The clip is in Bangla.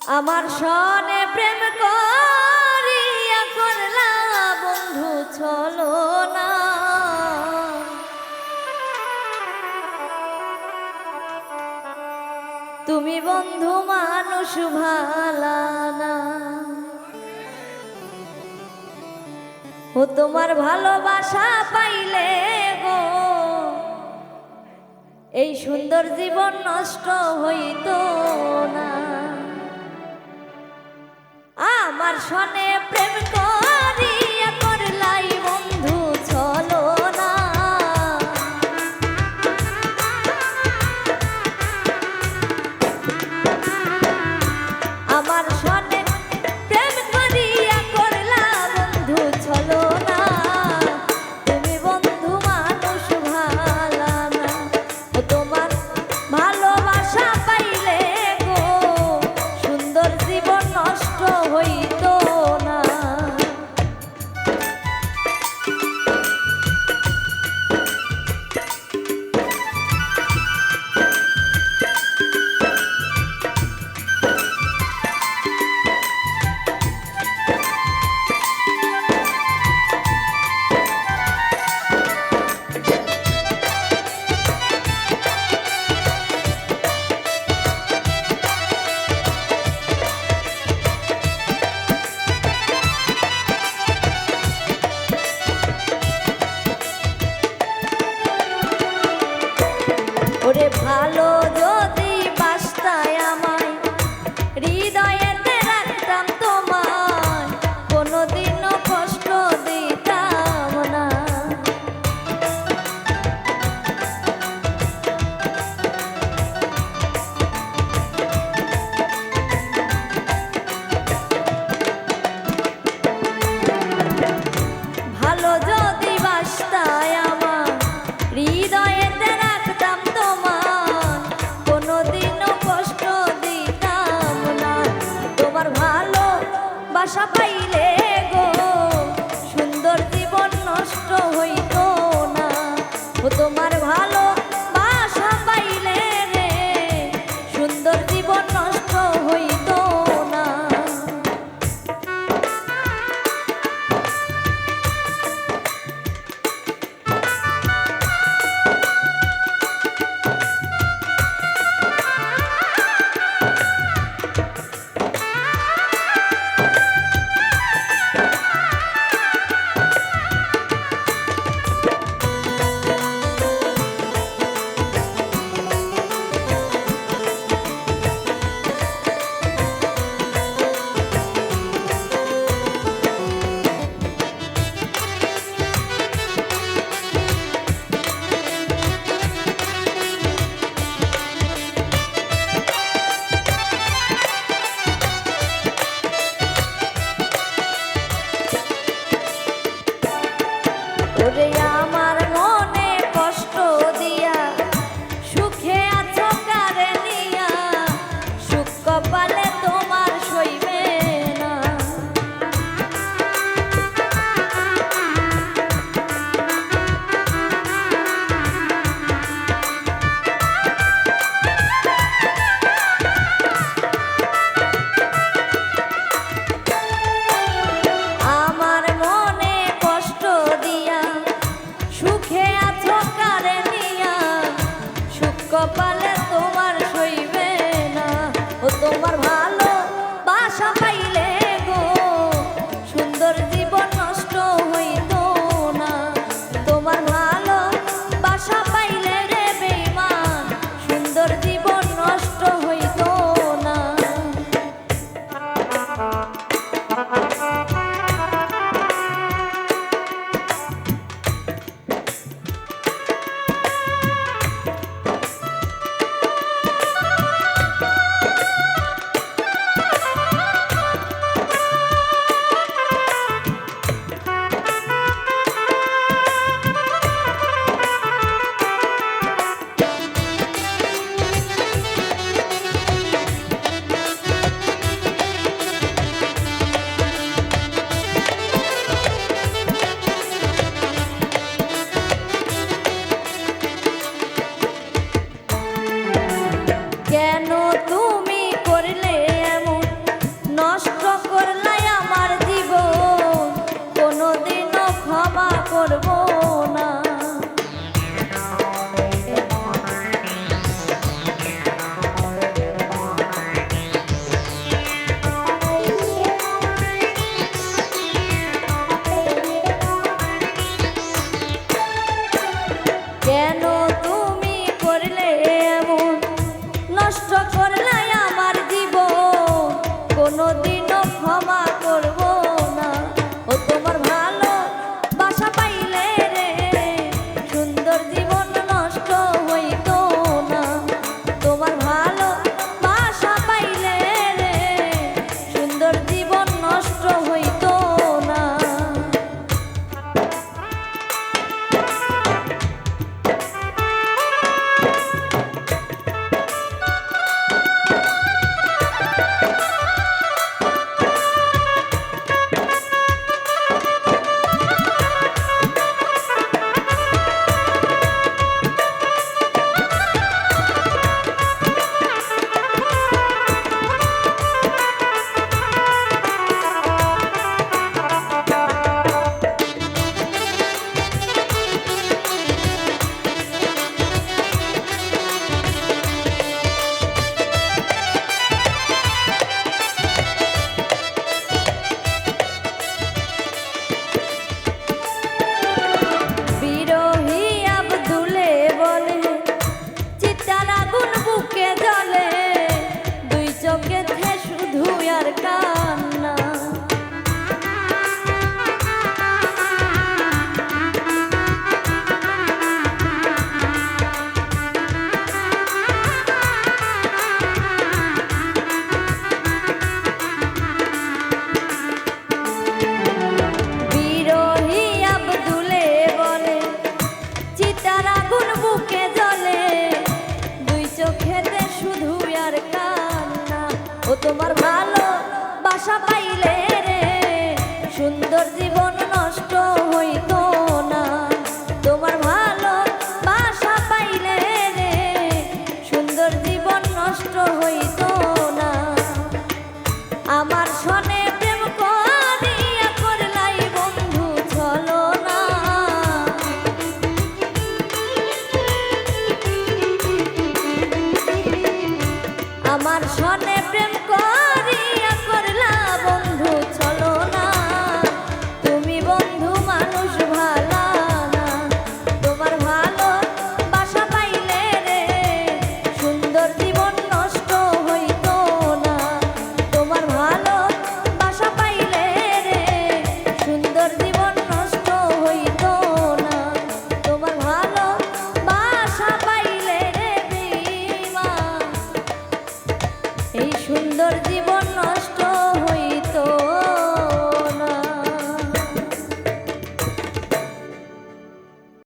আমার সনে প্রেম করি করলা, বন্ধু, চলো না। তুমি বন্ধু মানুষ ভালানা ও তোমার ভালোবাসা পাইলে গো, এই সুন্দর জীবন নষ্ট হইতো। দর্শনে palabra. তোমার ভালো বাসা পাইলে রে, সুন্দর জীবন নষ্ট হইতো না। তোমার ভালো বাসা পাইলে রে, সুন্দর জীবন নষ্ট হইতো না। আমার সনে প্রেম করিয়া করলাই বন্ধু, চলো না। আমার সনে